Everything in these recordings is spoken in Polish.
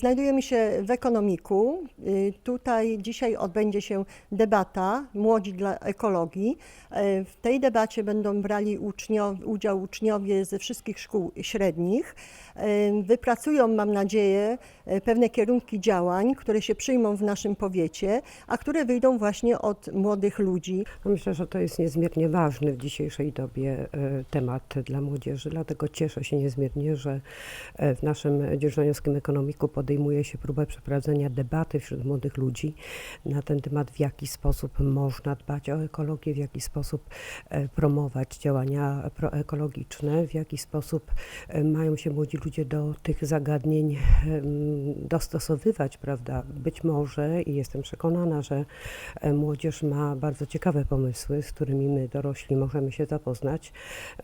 Znajdujemy się w ekonomiku. Y, Tutaj dzisiaj odbędzie się debata Młodzi dla ekologii. E, W tej debacie będą brali udział uczniowie ze wszystkich szkół średnich. E, Wypracują, mam nadzieję, pewne kierunki działań, które się przyjmą w naszym powiecie, a które wyjdą właśnie od młodych ludzi. No Myślę, że to jest niezmiernie ważny w dzisiejszej dobie e, temat dla młodzieży, dlatego cieszę się niezmiernie, że e, w naszym dzierżoniowskim ekonomiku podejmuje się próbę przeprowadzenia debaty wśród młodych ludzi na ten temat, w jaki sposób można dbać o ekologię, w jaki sposób e, promować działania proekologiczne, w jaki sposób e, mają się młodzi ludzie do tych zagadnień em, dostosowywać, prawda? Być może i jestem przekonana, że e, młodzież ma bardzo ciekawe pomysły, z którymi my dorośli możemy się zapoznać,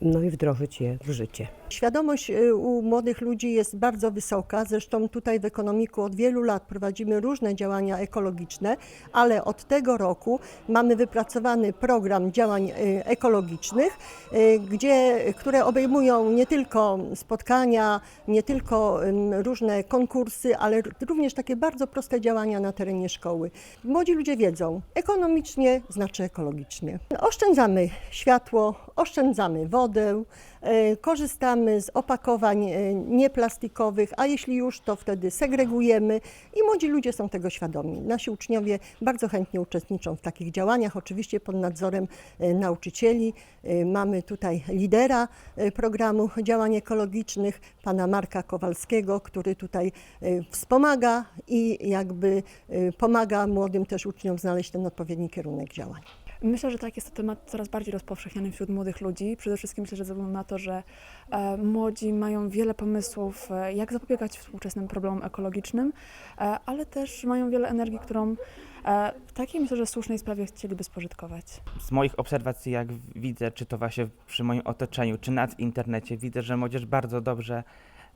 no i wdrożyć je w życie. Świadomość u młodych ludzi jest bardzo wysoka. Zresztą tutaj w ekonomiku od wielu lat prowadzimy różne działania ekologiczne, ale od tego roku mamy wypracowany program działań y, ekologicznych, y, gdzie, które obejmują nie tylko spotkania, nie tylko różne konkursy, ale również takie bardzo proste działania na terenie szkoły. Młodzi ludzie wiedzą, ekonomicznie znaczy ekologicznie. Oszczędzamy światło, oszczędzamy wodę, e, korzystamy z opakowań nieplastikowych, a jeśli już, to wtedy segregujemy i młodzi ludzie są tego świadomi. Nasi uczniowie bardzo chętnie uczestniczą w takich działaniach, oczywiście pod nadzorem e, nauczycieli. E, Mamy tutaj lidera e, programu działań ekologicznych, pana Marka Kowalskiego, który tutaj wspomaga i jakby pomaga młodym też uczniom znaleźć ten odpowiedni kierunek działań. Myślę, że tak jest to temat coraz bardziej rozpowszechniony wśród młodych ludzi. Przede wszystkim myślę, że ze względu na to, że e, młodzi mają wiele pomysłów, e, jak zapobiegać współczesnym problemom ekologicznym, e, ale też mają wiele energii, którą e, w takiej myślę, że słusznej sprawie chcieliby spożytkować. z moich obserwacji, jak widzę, czy to właśnie przy moim otoczeniu, czy w internecie, widzę, że młodzież bardzo dobrze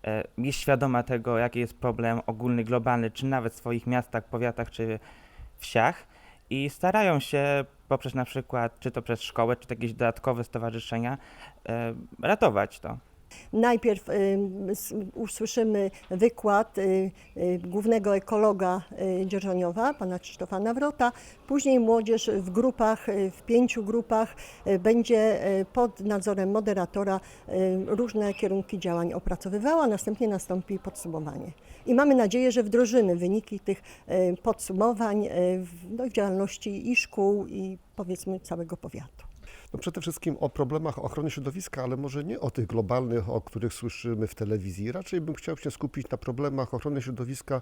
e, jest świadoma tego, jaki jest problem ogólny, globalny, czy nawet w swoich miastach, powiatach, czy wsiach i starają się poprzez na przykład, czy to przez szkołę, czy to jakieś dodatkowe stowarzyszenia, e, ratować to. Najpierw y, usłyszymy wykład y, y, głównego ekologa Dzierżoniowa, pana Krzysztofa Nawrota. Później młodzież w grupach, w pięciu grupach będzie pod nadzorem moderatora różne kierunki działań opracowywała. Następnie nastąpi podsumowanie. I mamy nadzieję, że wdrożymy wyniki tych podsumowań no, w działalności i szkół, i powiedzmy całego powiatu. No przede wszystkim o problemach ochrony środowiska, ale może nie o tych globalnych, o których słyszymy w telewizji. Raczej bym chciał się skupić na problemach ochrony środowiska,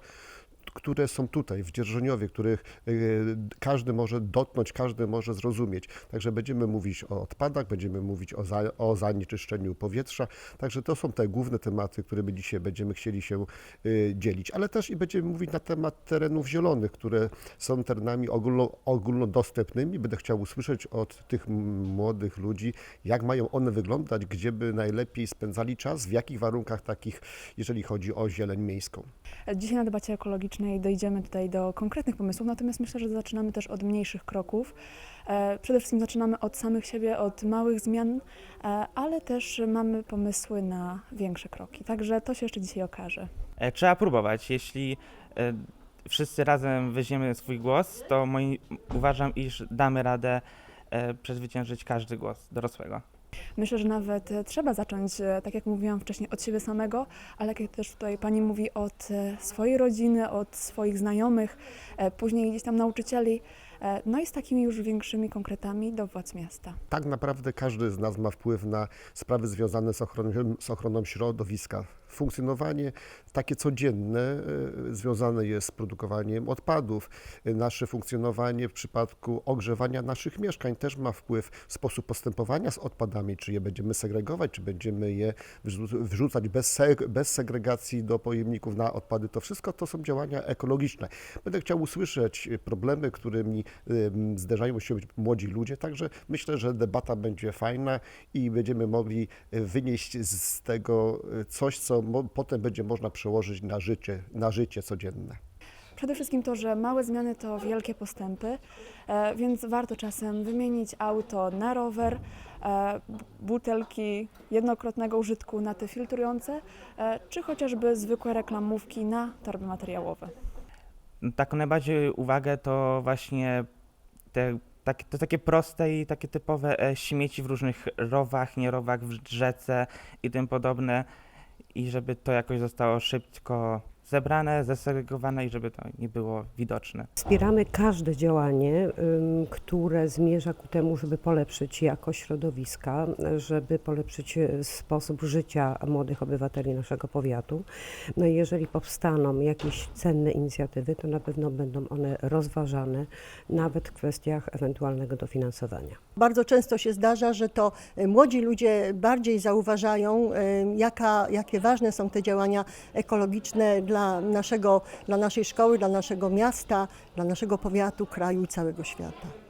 które są tutaj, w Dzierżoniowie, których y, każdy może dotknąć, każdy może zrozumieć. Także będziemy mówić o odpadach, będziemy mówić o, za, o zanieczyszczeniu powietrza. Także to są te główne tematy, którymi dzisiaj będziemy chcieli się y, dzielić. Ale też i będziemy mówić na temat terenów zielonych, które są terenami ogólno, ogólnodostępnymi. Będę chciał usłyszeć od tych młodych ludzi, jak mają one wyglądać, gdzie by najlepiej spędzali czas, w jakich warunkach takich, jeżeli chodzi o zieleń miejską. Dzisiaj na debacie ekologicznej dojdziemy tutaj do konkretnych pomysłów, natomiast myślę, że zaczynamy też od mniejszych kroków. E, Przede wszystkim zaczynamy od samych siebie, od małych zmian, e, ale też mamy pomysły na większe kroki. Także to się jeszcze dzisiaj okaże. E, Trzeba próbować. Jeśli wszyscy razem weźmiemy swój głos, to moi, uważam, iż damy radę przezwyciężyć każdy głos dorosłego. Myślę, że nawet e, trzeba zacząć, e, tak jak mówiłam wcześniej, od siebie samego, ale jak też tutaj Pani mówi, od e, swojej rodziny, od swoich znajomych, później gdzieś tam nauczycieli, no i z takimi już większymi konkretami do władz miasta. Tak naprawdę każdy z nas ma wpływ na sprawy związane z ochroną, z ochroną środowiska. Funkcjonowanie takie codzienne e, związane jest z produkowaniem odpadów. E, Nasze funkcjonowanie w przypadku ogrzewania naszych mieszkań też ma wpływ sposób postępowania z odpadami, czy je będziemy segregować, czy będziemy je wrzu- wrzucać bez, bez segregacji do pojemników na odpady. To wszystko to są działania ekologiczne. Będę chciał usłyszeć problemy, którymi zderzają się młodzi ludzie, także myślę, że debata będzie fajna i będziemy mogli e, wynieść z tego coś, co mo- potem będzie można przełożyć na życie, na życie codzienne. Przede wszystkim to, że małe zmiany to wielkie postępy, e, więc warto czasem wymienić auto na rower, e, butelki jednokrotnego użytku na te filtrujące, e, czy chociażby zwykłe reklamówki na torby materiałowe. Taką najbardziej uwagę to właśnie te, takie, to takie proste i takie typowe e, śmieci w różnych rowach, nierowach, w rzece i tym podobne. I żeby to jakoś zostało szybko zebrane, zesegregowane i żeby to nie było widoczne. Wspieramy każde działanie, które zmierza ku temu, żeby polepszyć jakość środowiska, żeby polepszyć e, sposób życia młodych obywateli naszego powiatu. No i jeżeli powstaną jakieś cenne inicjatywy, to na pewno będą one rozważane, nawet w kwestiach ewentualnego dofinansowania. Bardzo często się zdarza, że to e, młodzi ludzie bardziej zauważają, e, jaka, jakie ważne są te działania ekologiczne dla, naszego, dla naszej szkoły, dla naszego miasta, dla naszego powiatu, kraju i całego świata.